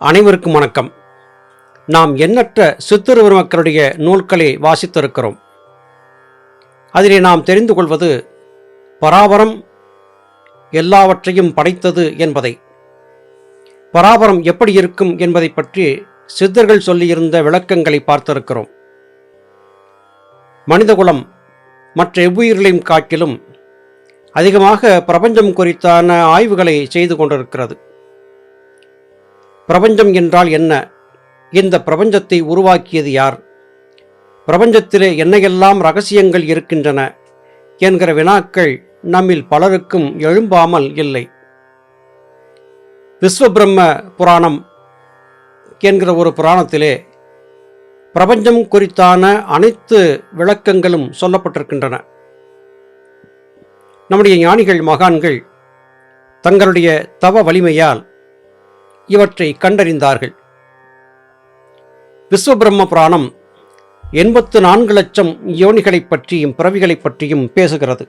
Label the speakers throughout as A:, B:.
A: அனைவருக்கும் வணக்கம். நாம் எண்ணற்ற சித்திருவர் மக்களுடைய நூல்களை வாசித்திருக்கிறோம். அதிலே நாம் தெரிந்து கொள்வது பராபரம் எல்லாவற்றையும் படைத்தது என்பதை. பராபரம் எப்படி இருக்கும் என்பதை பற்றி சித்தர்கள் சொல்லியிருந்த விளக்கங்களை பார்த்திருக்கிறோம். மனிதகுலம் மற்ற எவ்வுயிர்களையும் காட்டிலும் அதிகமாக பிரபஞ்சம் குறித்தான ஆய்வுகளை செய்து கொண்டிருக்கிறது. பிரபஞ்சம் என்றால் என்ன? இந்த பிரபஞ்சத்தை உருவாக்கியது யார்? பிரபஞ்சத்திலே என்னையெல்லாம் ரகசியங்கள் இருக்கின்றன என்கிற வினாக்கள் நம்மில் பலருக்கும் எழும்பாமல் இல்லை. விஸ்வபிரம்ம புராணம் என்கிற ஒரு புராணத்திலே பிரபஞ்சம் குறித்தான அனைத்து விளக்கங்களும் சொல்லப்பட்டிருக்கின்றன. நம்முடைய ஞானிகள் மகான்கள் தங்களுடைய தவ வலிமையால் இவற்றை கண்டறிந்தார்கள். விஸ்வபிரம்ம புராணம் எண்பத்து நான்கு லட்சம் யோனிகளைப் பற்றியும் பிறவிகளைப் பற்றியும் பேசுகிறது.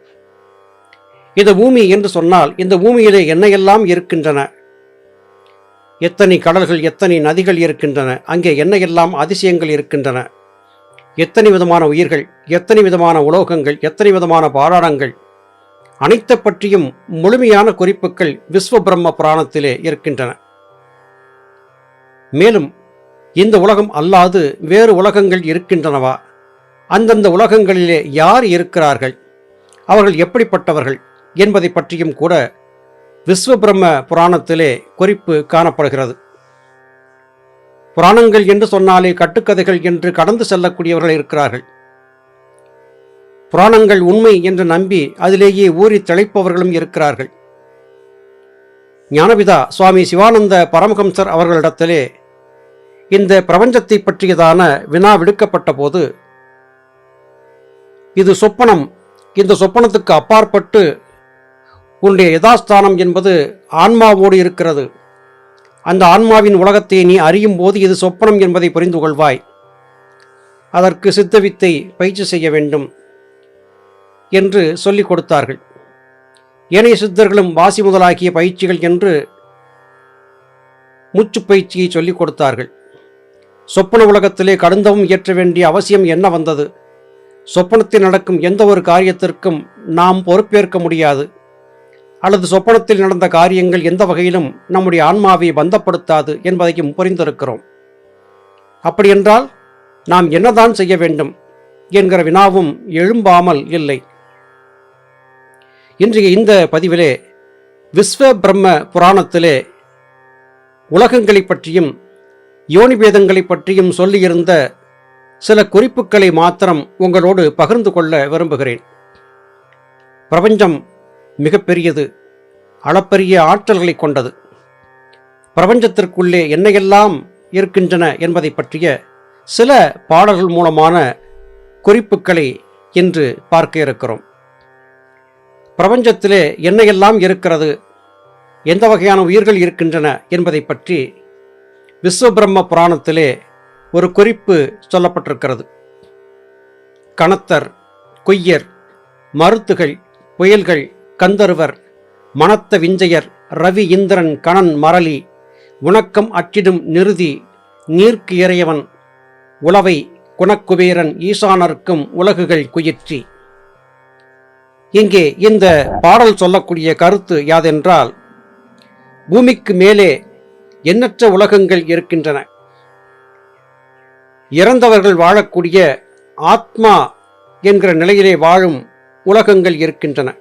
A: இந்த பூமி என்று சொன்னால் இந்த பூமியிலே என்னையெல்லாம் இருக்கின்றன? எத்தனை கடல்கள் எத்தனை நதிகள் இருக்கின்றன? அங்கே என்னையெல்லாம் அதிசயங்கள் இருக்கின்றன? எத்தனை விதமான உயிர்கள் எத்தனை விதமான உலோகங்கள் எத்தனை விதமான பாராடங்கள் அனைத்தை பற்றியும் முழுமையான குறிப்புகள் விஸ்வபிரம்ம புராணத்திலே இருக்கின்றன. மேலும் இந்த உலகம் அல்லாது வேறு உலகங்கள் இருக்கின்றனவா? அந்தந்த உலகங்களிலே யார் இருக்கிறார்கள்? அவர்கள் எப்படிப்பட்டவர்கள் என்பதை பற்றியும் கூட விஸ்வபிரம்ம புராணத்திலே குறிப்பு காணப்படுகிறது. புராணங்கள் என்று சொன்னாலே கட்டுக்கதைகள் என்று கடந்து செல்லக்கூடியவர்கள் இருக்கிறார்கள். புராணங்கள் உண்மை என்று நம்பி அதிலேயே ஊறி திளைப்பவர்களும் இருக்கிறார்கள். ஞானபிதா சுவாமி சிவானந்த பரமஹம்சர் அவர்களிடத்திலே இந்த பிரபஞ்சத்தை பற்றியதான வினா விடுக்கப்பட்ட போது இது சொப்பனம். இந்த சொப்பனத்துக்கு அப்பாற்பட்டு உன்னுடைய யதாஸ்தானம் என்பது ஆன்மாவோடு இருக்கிறது. அந்த ஆன்மாவின் உலகத்தை நீ அறியும் போது இது சொப்பனம் என்பதை புரிந்து கொள்வாய். அதற்கு சித்தவித்தை பயிற்சி செய்ய வேண்டும் என்று சொல்லிக் கொடுத்தார்கள். ஏனைய சித்தர்களும் வாசி முதலாகிய பயிற்சிகள் என்று மூச்சு பயிற்சியை சொல்லிக் கொடுத்தார்கள். சொப்பன உலகத்திலே கடுந்தவும் இயற்ற வேண்டிய அவசியம் என்ன வந்தது? சொப்பனத்தில் நடக்கும் எந்த ஒரு காரியத்திற்கும் நாம் பொறுப்பேற்க முடியாது. அல்லது சொப்பனத்தில் நடந்த காரியங்கள் எந்த வகையிலும் நம்முடைய ஆன்மாவை பந்தப்படுத்தாது என்பதையும் புரிந்திருக்கிறோம். அப்படியென்றால் நாம் என்னதான் செய்ய வேண்டும் என்கிற வினாவும் எழும்பாமல் இல்லை. இன்றைய இந்த பதிவிலே விஸ்வ பிரம்ம புராணத்திலே உலகங்களைப் பற்றியும் யோனிபேதங்களைப் பற்றியும் சொல்லியிருந்த சில குறிப்புகளை மாத்திரம் உங்களோடு பகிர்ந்து கொள்ள விரும்புகிறேன். பிரபஞ்சம் மிகப்பெரியது அளப்பரிய ஆற்றல்களை கொண்டது. பிரபஞ்சத்திற்குள்ளே என்னையெல்லாம் இருக்கின்றன என்பதை பற்றிய சில பாடல்கள் மூலமான குறிப்புகளை இன்று பார்க்க இருக்கிறோம். பிரபஞ்சத்திலே என்னையெல்லாம் இருக்கிறது எந்த வகையான உயிர்கள் இருக்கின்றன என்பதை பற்றி விஸ்வபிரம்ம புராணத்திலே ஒரு குறிப்பு சொல்லப்பட்டிருக்கிறது. கணத்தர் கொய்யர் மருத்துகள் புயல்கள் கந்தருவர் மணத்த விஞ்சையர் ரவி இந்திரன் கணன் மரளி உணக்கம் அச்சிடும் நிறுதி நீர்க்கு இறையவன் உளவை குணக்குபேரன் ஈசானருக்கும் உலகுகள் குயிற்றி. இங்கே இந்த பாடல் சொல்லக்கூடிய கருத்து யாதென்றால் பூமிக்கு மேலே எண்ணற்ற உலகங்கள் இருக்கின்றன. இறந்தவர்கள் வாழக்கூடிய ஆத்மா என்கிற நிலையிலே வாழும் உலகங்கள் இருக்கின்றன.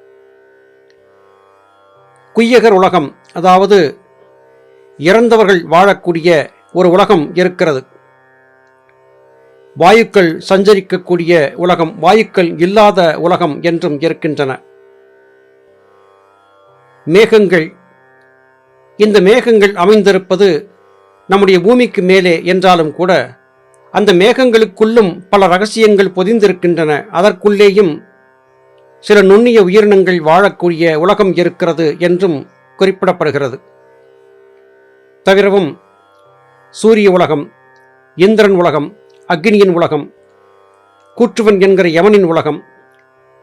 A: குய்யகர் உலகம் அதாவது இறந்தவர்கள் வாழக்கூடிய ஒரு உலகம் இருக்கிறது. வாயுக்கள் சஞ்சரிக்கக்கூடிய உலகம் வாயுக்கள் இல்லாத உலகம் என்றும் இருக்கின்றன. மேகங்கள் இந்த மேகங்கள் அமைந்திருப்பது நம்முடைய பூமிக்கு மேலே என்றாலும் கூட அந்த மேகங்களுக்குள்ளும் பல ரகசியங்கள் பொதிந்திருக்கின்றன. அதற்குள்ளேயும் சில நுண்ணிய உயிரினங்கள் வாழக்கூடிய உலகம் இருக்கிறது என்றும் குறிப்பிடப்படுகிறது. தவிரவும் சூரிய உலகம் இந்திரன் உலகம் அக்னியின் உலகம் கூற்றுவன் என்கிற யமனின் உலகம்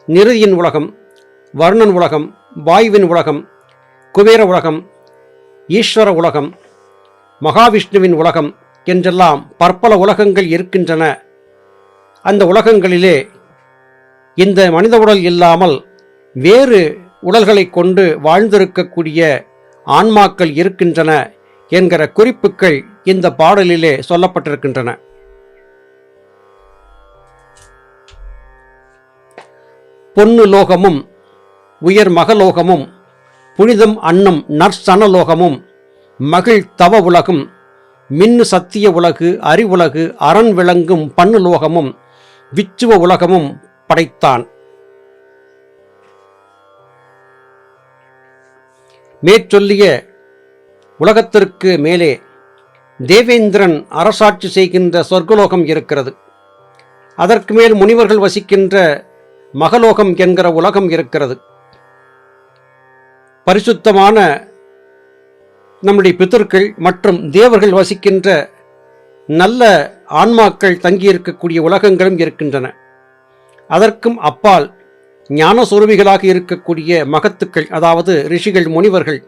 A: நிருதியின் உலகம் வர்ணன் உலகம் வாயுவின் உலகம் குபேர உலகம் ஈஸ்வர உலகம் மகாவிஷ்ணுவின் உலகம் என்றெல்லாம் பற்பல உலகங்கள் இருக்கின்றன. அந்த உலகங்களிலே இந்த மனித உடல் இல்லாமல் வேறு உடல்களை கொண்டு வாழ்ந்திருக்கக்கூடிய ஆன்மாக்கள் இருக்கின்றன என்கிற குறிப்புகள் இந்த பாடலிலே சொல்லப்பட்டிருக்கின்றன. பொன்னு லோகமும் உயர் மகலோகமும் புனிதம் அன்னம் நற்சனலோகமும் மகிழ் தவ உலகும் மின்னு சத்திய உலகு அறிவுலகு அரண் விளங்கும் பண்ணு லோகமும் விச்சுவ உலகமும் படைத்தான். மேற்சொல்லிய உலகத்திற்கு மேலே தேவேந்திரன் அரசாட்சி செய்கின்ற சொர்க்கலோகம் இருக்கிறது. அதற்கு மேல் முனிவர்கள் வசிக்கின்ற மகலோகம் என்கிற உலகம் இருக்கிறது. பரிசுத்தமான நம்முடைய பித்தர்கள் மற்றும் தேவர்கள் வசிக்கின்ற நல்ல ஆன்மாக்கள் தங்கியிருக்கக்கூடிய உலகங்களும் இருக்கின்றன. அதற்கும் அப்பால் ஞானசுரமிகளாக இருக்கக்கூடிய மகத்துக்கள் அதாவது ரிஷிகள் முனிவர்கள்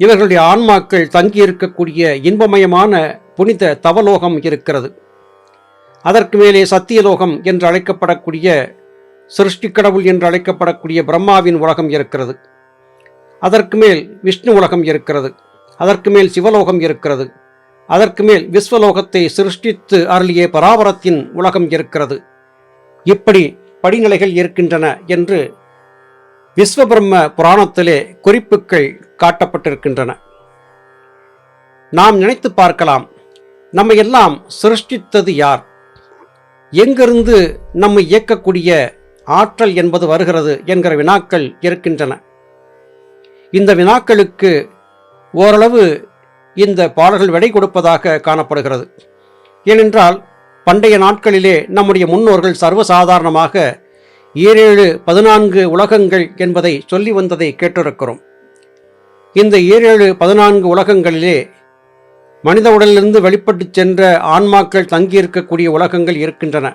A: இவர்களுடைய ஆன்மாக்கள் தங்கியிருக்கக்கூடிய இன்பமயமான புனித தவலோகம் இருக்கிறது. அதற்கு மேலே சத்தியலோகம் என்று அழைக்கப்படக்கூடிய சிருஷ்டி கடவுள் என்று அழைக்கப்படக்கூடிய பிரம்மாவின் உலகம் இருக்கிறது. அதற்கு மேல் விஷ்ணு உலகம் இருக்கிறது. அதற்கு மேல் சிவலோகம் இருக்கிறது. அதற்கு மேல் விஸ்வலோகத்தை சிருஷ்டித்து அருளிய பராபரத்தின் உலகம் இருக்கிறது. இப்படி படிநிலைகள் இருக்கின்றன என்று விஸ்வபிரம்ம புராணத்திலே குறிப்புகள் காட்டப்பட்டிருக்கின்றன. நாம் நினைத்து பார்க்கலாம் நம்மை எல்லாம் சிருஷ்டித்தது யார்? எங்கிருந்து நம்மை இயக்கக்கூடிய ஆற்றல் என்பது வருகிறது என்கிற வினாக்கள் இருக்கின்றன. இந்த வினாக்களுக்கு ஓரளவு இந்த பாடல்கள் விடை கொடுப்பதாக காணப்படுகிறது. ஏனென்றால் பண்டைய நாட்களிலே நம்முடைய முன்னோர்கள் சர்வசாதாரணமாக ஏழேழு பதினான்கு உலகங்கள் என்பதை சொல்லி வந்ததை கேட்டிருக்கிறோம். இந்த ஏழேழு பதினான்கு உலகங்களிலே மனித உடலிலிருந்து வெளிப்பட்டுச் சென்ற ஆன்மாக்கள் தங்கியிருக்கக்கூடிய உலகங்கள் இருக்கின்றன.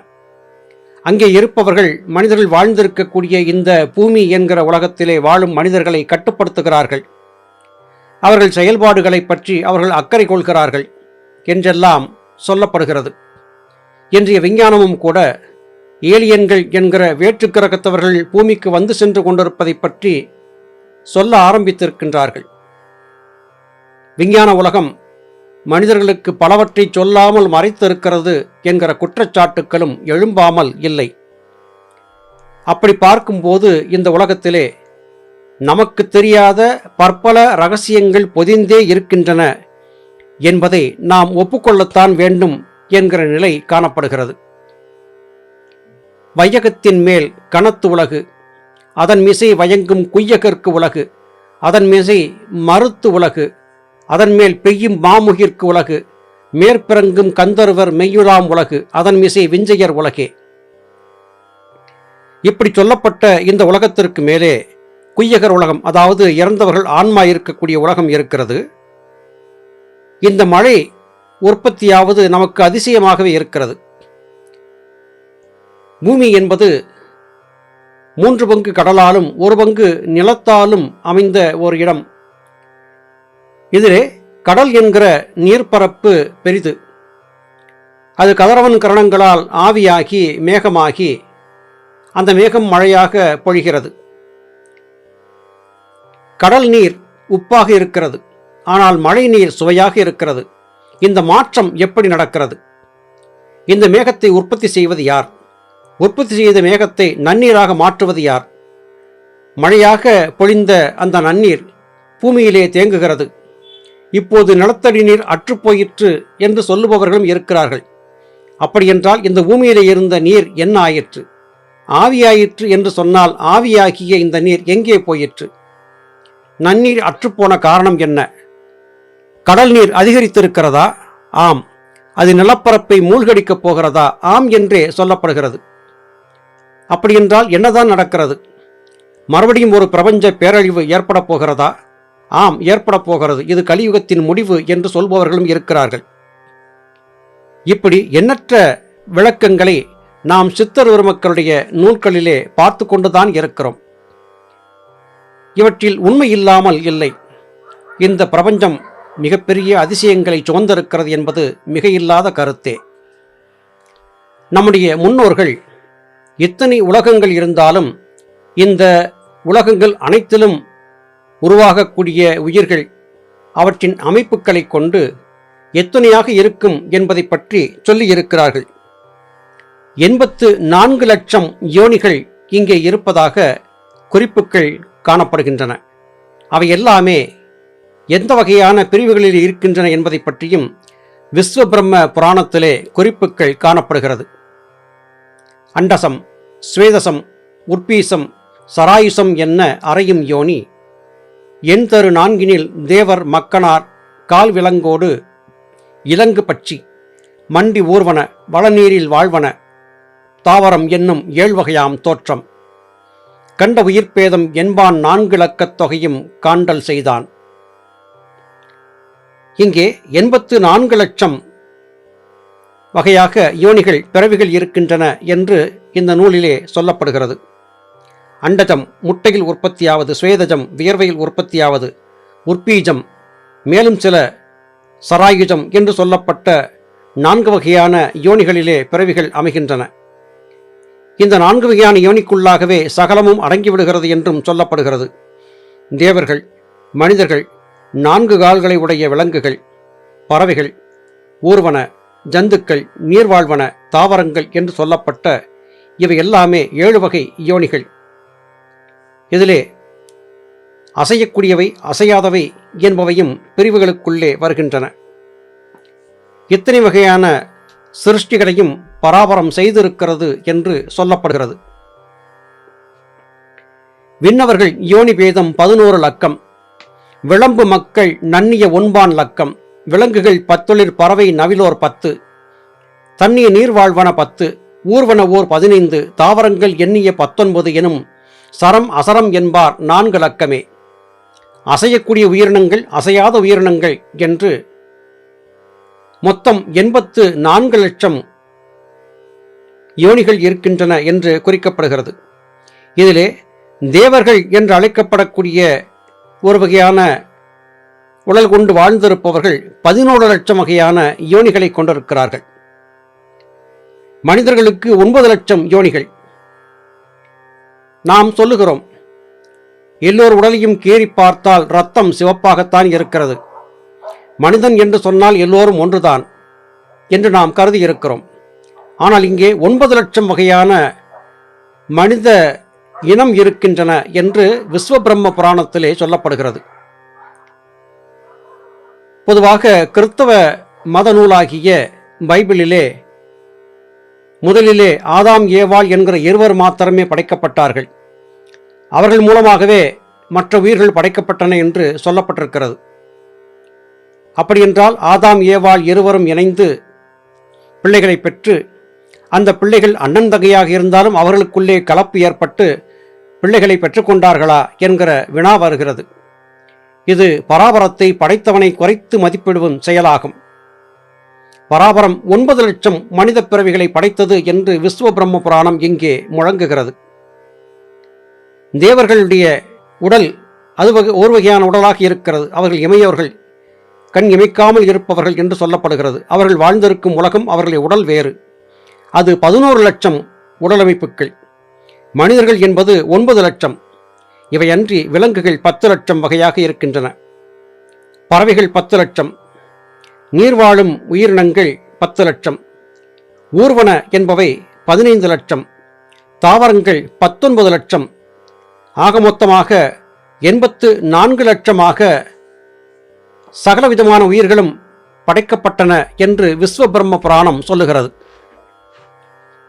A: அங்கே இருப்பவர்கள் மனிதர்கள் வாழ்ந்திருக்கக்கூடிய இந்த பூமி என்கிற உலகத்திலே வாழும் மனிதர்களை கட்டுப்படுத்துகிறார்கள். அவர்கள் செயல்பாடுகளை பற்றி அவர்கள் அக்கறை கொள்கிறார்கள் என்றெல்லாம் சொல்லப்படுகிறது. இன்றைய விஞ்ஞானமும் கூட ஏலியன்கள் என்கிற வேற்றுக்கிரகத்தவர்கள் பூமிக்கு வந்து சென்று கொண்டிருப்பதை பற்றி சொல்ல ஆரம்பித்திருக்கின்றார்கள். விஞ்ஞான உலகம் மனிதர்களுக்கு பலவற்றை சொல்லாமல் மறைத்திருக்கிறது என்கிற குற்றச்சாட்டுக்களும் எழும்பாமல் இல்லை. அப்படி பார்க்கும்போது இந்த உலகத்திலே நமக்கு தெரியாத பற்பல ரகசியங்கள் பொதிந்தே இருக்கின்றன என்பதை நாம் ஒப்புக்கொள்ளத்தான் வேண்டும் என்கிற நிலை காணப்படுகிறது. வையகத்தின் மேல் கனத்து உலகு அதன் மிசை வயங்கும் குய்யகற்கு உலகு அதன் மிசை மறுத்து உலகு அதன் மேல் பெய்யும் மாமுகிற்கு உலகு. மேற்பிறங்கும் கந்தர்வர் மெய்யுளாம் உலகு. அதன் மிசை விஞ்சையர் உலகே. இப்படி சொல்லப்பட்ட இந்த உலகத்திற்கு மேலே குய்யகர் உலகம் அதாவது இறந்தவர்கள் ஆன்மா இருக்கக்கூடிய உலகம் இருக்கிறது. இந்த மழை உற்பத்தியாவது நமக்கு அதிசயமாகவே இருக்கிறது. பூமி என்பது மூன்று பங்கு கடலாலும் ஒரு பங்கு நிலத்தாலும் அமைந்த ஒரு இடம். இதிலே கடல் என்கிற நீர்ப்பரப்பு பெரிது. அது கதிரவன் கரணங்களால் ஆவியாகி மேகமாகி அந்த மேகம் மழையாக பொழிகிறது. கடல் நீர் உப்பாக இருக்கிறது. ஆனால் மழை நீர் சுவையாக இருக்கிறது. இந்த மாற்றம் எப்படி நடக்கிறது? இந்த மேகத்தை உற்பத்தி செய்வது யார்? உற்பத்தி செய்த மேகத்தை நன்னீராக மாற்றுவது யார்? மழையாக பொழிந்த அந்த நன்னீர் பூமியிலே தேங்குகிறது. இப்போது நிலத்தடி நீர் அற்றுப்போயிற்று என்று சொல்லுபவர்களும் இருக்கிறார்கள். அப்படியென்றால் இந்த பூமியிலே இருந்த நீர் என்ன ஆயிற்று? ஆவியாயிற்று என்று சொன்னால் ஆவியாகிய இந்த நீர் எங்கே போயிற்று? நன்னீர் அற்றுப்போன காரணம் என்ன? கடல் நீர் அதிகரித்திருக்கிறதா? ஆம். அது நிலப்பரப்பை மூழ்கடிக்கப் போகிறதா? ஆம் என்றே சொல்லப்படுகிறது. அப்படியென்றால் என்னதான் நடக்கிறது? மறுபடியும் ஒரு பிரபஞ்ச பேரழிவு ஏற்பட போகிறதா? ஆம் ஏற்பட போகிறது. இது கலியுகத்தின் முடிவு என்று சொல்பவர்களும் இருக்கிறார்கள். இப்படி எண்ணற்ற விளக்கங்களை நாம் சித்தர் பெருமக்களுடைய நூல்களிலே பார்த்து கொண்டுதான் இருக்கிறோம். இவற்றில் உண்மை இல்லாமல் இல்லை. இந்த பிரபஞ்சம் மிகப்பெரிய அதிசயங்களை சுமந்திருக்கிறது என்பது மிகையில்லாத கருத்தே. நம்முடைய முன்னோர்கள் இத்தனை உலகங்கள் இருந்தாலும் இந்த உலகங்கள் அனைத்திலும் உருவாகக்கூடிய உயிர்கள் அவற்றின் அமைப்புகளை கொண்டு எத்தனையாக இருக்கும் என்பதை பற்றி சொல்லியிருக்கிறார்கள். எண்பத்து நான்கு லட்சம் யோனிகள் இங்கே இருப்பதாக குறிப்புகள் காணப்படுகின்றன. அவை எல்லாமே எந்த வகையான பிரிவுகளில் இருக்கின்றன என்பதை பற்றியும் விஸ்வபிரம்ம புராணத்திலே குறிப்புகள் காணப்படுகிறது. அண்டசம் ஸ்வேதசம் உற்பீசம் சராயுசம் என்ன அறையும் யோனி எண் தரு நான்கினில் தேவர் மக்கனார் கால் விலங்கோடு இலங்கு பட்சி மண்டி ஊர்வன வளநீரில் வாழ்வன தாவரம் என்னும் ஏழ்வகையாம் தோற்றம். கண்ட உயிர்ப்பேதம் என்பான் நான்கு இலக்கத் தொகையும் காண்டல் செய்தான். இங்கே எண்பத்து நான்கு லட்சம் வகையாக யோனிகள் பிறவிகள் இருக்கின்றன என்று இந்த நூலிலே சொல்லப்படுகிறது. அண்டஜம் முட்டையில் உற்பத்தியாவது சுவேதஜம் வியர்வையில் உற்பத்தியாவது உற்பீஜம் மேலும் சில சராயுஜம் என்று சொல்லப்பட்ட நான்கு வகையான யோனிகளிலே பிறவிகள் அமைகின்றன. இந்த நான்கு வகையான யோனிக்குள்ளாகவே சகலமும் அடங்கிவிடுகிறது என்றும் சொல்லப்படுகிறது. தேவர்கள் மனிதர்கள் நான்கு கால்களை உடைய விலங்குகள் பறவைகள் ஊர்வன ஜந்துக்கள் நீர்வாழ்வன தாவரங்கள் என்று சொல்லப்பட்ட இவை எல்லாமே ஏழு வகை யோனிகள். இதிலே அசையக்கூடியவை அசையாதவை என்பவையும் பிரிவுகளுக்குள்ளே வருகின்றன. இத்தனை வகையான சிருஷ்டிகளையும் பராபரம் செய்திருக்கிறது என்று சொல்லப்படுகிறது. விண்ணவர்கள் யோனி பேதம் பதினோரு லக்கம் விளம்பு மக்கள் நன்னிய ஒன்பான் லக்கம் விலங்குகள் பத்தொழிற் பறவை நவிலோர் பத்து தண்ணிய நீர்வாழ்வன பத்து ஊர்வன ஓர் பதினைந்து தாவரங்கள் எண்ணிய பத்தொன்பது எனும் சரம் அசரம் என்பார் நான்கு லக்கமே அசையக்கூடிய உயிரினங்கள் அசையாத உயிரினங்கள் என்று மொத்தம் எண்பத்து நான்கு லட்சம் யோனிகள் இருக்கின்றன என்று குறிக்கப்படுகிறது. இதிலே தேவர்கள் என்று அழைக்கப்படக்கூடிய ஒரு வகையான உடல் கொண்டு வாழ்ந்திருப்பவர்கள் பதினோரு லட்சம் வகையான யோனிகளை கொண்டிருக்கிறார்கள். மனிதர்களுக்கு ஒன்பது லட்சம் யோனிகள். நாம் சொல்லுகிறோம் எல்லோர் உடலையும் கீறி பார்த்தால் ரத்தம் சிவப்பாகத்தான் இருக்கிறது. மனிதன் என்று சொன்னால் எல்லோரும் ஒன்றுதான் என்று நாம் கருதி இருக்கிறோம் ஆனால் இங்கே ஒன்பது லட்சம் வகையான மனித இனம் இருக்கின்றன என்று விஸ்வபிரம்ம புராணத்திலே சொல்லப்படுகிறது. பொதுவாக கிறிஸ்தவ மத நூலாகிய பைபிளிலே முதலிலே ஆதாம் ஏவாள் என்கிற இருவர் மாத்திரமே படைக்கப்பட்டார்கள். அவர்கள் மூலமாகவே மற்ற உயிர்கள் படைக்கப்பட்டன என்று சொல்லப்பட்டிருக்கிறது. அப்படியென்றால் ஆதாம் ஏவாள் இருவரும் இணைந்து பிள்ளைகளை பெற்று அந்த பிள்ளைகள் அண்ணன் தங்கையாக இருந்தாலும் அவர்களுக்குள்ளே கலப்பு ஏற்பட்டு பிள்ளைகளை பெற்றுக்கொண்டார்களா என்கிற வினா வருகிறது. இது பராபரத்தை படைத்தவனை குறைத்து மதிப்பிடுவும் செயலாகும். பராபரம் ஒன்பது லட்சம் மனித பிறவிகளை படைத்தது என்று விஸ்வ பிரம்ம புராணம் இங்கே முழங்குகிறது. தேவர்களுடைய உடல் அது வகை ஒரு வகையான உடலாக இருக்கிறது. அவர்கள் இமையவர்கள் கண் இமைக்காமல் இருப்பவர்கள் என்று சொல்லப்படுகிறது. அவர்கள் வாழ்ந்திருக்கும் உலகம் அவர்களுடைய உடல் வேறு. அது பதினோரு லட்சம் உடலமைப்புகள். மனிதர்கள் என்பது ஒன்பது லட்சம். இவையன்றி விலங்குகள் பத்து லட்சம் வகையாக இருக்கின்றன. பறவைகள் பத்து லட்சம். நீர்வாழும் உயிரினங்கள் பத்து லட்சம். ஊர்வன என்பவை பதினைந்து லட்சம். தாவரங்கள் பத்தொன்பது லட்சம். ஆக மொத்தமாக எண்பத்து நான்கு லட்சமாக சகலவிதமான உயிர்களும் படைக்கப்பட்டன என்று விஸ்வபிரம்ம புராணம் சொல்லுகிறது.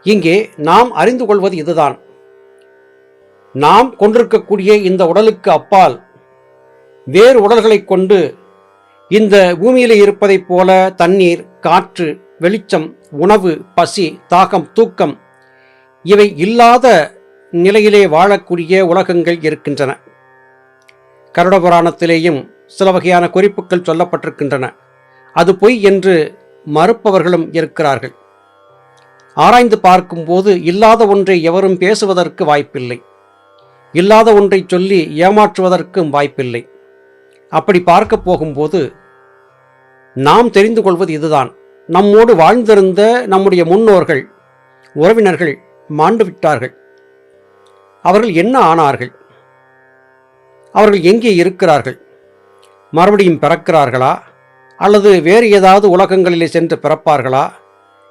A: இங்கே நாம் அறிந்து கொள்வது இதுதான். நாம் கொண்டிருக்கக்கூடிய இந்த உடலுக்கு அப்பால் வேறு உடல்களைக் கொண்டு இந்த பூமியில் இருப்பதைப் போல தண்ணீர் காற்று வெளிச்சம் உணவு பசி தாகம் தூக்கம் இவை இல்லாத நிலையிலே வாழக்கூடிய உலகங்கள் இருக்கின்றன. கருட புராணத்திலேயும் சில வகையான குறிப்புகள் சொல்லப்பட்டிருக்கின்றன. அது பொய் என்று மறுப்பவர்களும் இருக்கிறார்கள். ஆராய்ந்து பார்க்கும்போது இல்லாத ஒன்றை எவரும் பேசுவதற்கு வாய்ப்பில்லை. இல்லாத ஒன்றை சொல்லி ஏமாற்றுவதற்கும் வாய்ப்பில்லை. அப்படி பார்க்க போகும்போது நாம் தெரிந்து கொள்வது இதுதான். நம்மோடு வாழ்ந்திருந்த நம்முடைய முன்னோர்கள் உறவினர்கள் மாண்டு விட்டார்கள். அவர்கள் என்ன ஆனார்கள்? அவர்கள் எங்கே இருக்கிறார்கள்? மறுபடியும் பிறக்கிறார்களா? அல்லது வேறு ஏதாவது உலகங்களிலே சென்று பிறப்பார்களா?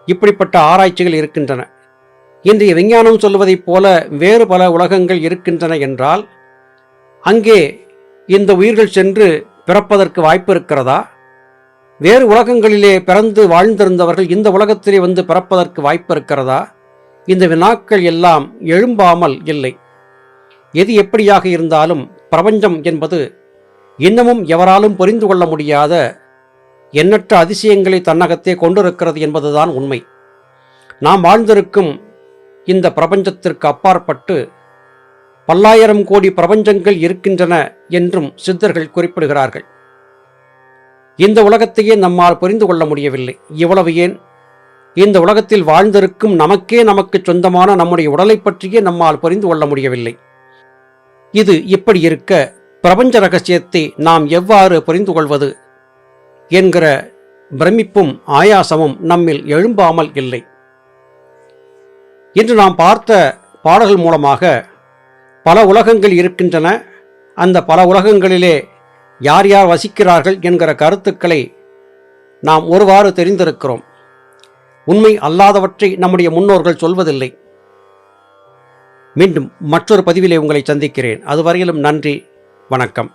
A: இப்படிப்பட்ட ஆராய்ச்சிகள் இருக்கின்றன. இன்றைய விஞ்ஞானம் சொல்வதைப் போல வேறு பல உலகங்கள் இருக்கின்றன என்றால் அங்கே இந்த உயிர்கள் சென்று பிறப்பதற்கு வாய்ப்பு இருக்கிறதா வேறு உலகங்களிலே பிறந்து வாழ்ந்திருந்தவர்கள் இந்த உலகத்திலே வந்து பிறப்பதற்கு வாய்ப்பு இருக்கிறதா இந்த வினாக்கள் எல்லாம் எழும்பாமல் இல்லை. எது எப்படியாக இருந்தாலும் பிரபஞ்சம் என்பது இன்னமும் எவராலும் புரிந்து கொள்ள முடியாத எண்ணற்ற அதிசயங்களை தன்னகத்தே கொண்டிருக்கிறது என்பதுதான் உண்மை. நாம் வாழ்ந்திருக்கும் இந்த பிரபஞ்சத்திற்கு அப்பாற்பட்டு பல்லாயிரம் கோடி பிரபஞ்சங்கள் இருக்கின்றன என்றும் சித்தர்கள் குறிப்பிடுகிறார்கள். இந்த உலகத்தையே நம்மால் புரிந்து கொள்ள முடியவில்லை. இவ்வளவு ஏன்? இந்த உலகத்தில் வாழ்ந்திருக்கும் நமக்கே நமக்கு சொந்தமான நம்முடைய உடலை பற்றியே நம்மால் புரிந்து கொள்ள முடியவில்லை. இது இப்படி இருக்க பிரபஞ்ச ரகசியத்தை நாம் எவ்வாறு புரிந்து கொள்வது? என்கிற பிரமிப்பும் ஆயாசமும் நம்மில் எழும்பாமல் இல்லை. இன்று நாம் பார்த்த பாடல்கள் மூலமாக பல உலகங்கள் இருக்கின்றன. அந்த பல உலகங்களிலே யார் யார் வசிக்கிறார்கள் என்கிற கருத்துக்களை நாம் ஒருவாறு தெரிந்திருக்கிறோம். உண்மை அல்லாதவற்றை நம்முடைய முன்னோர்கள் சொல்வதில்லை. மீண்டும் மற்றொரு பதிவிலே உங்களை சந்திக்கிறேன். அதுவரையிலும் நன்றி வணக்கம்.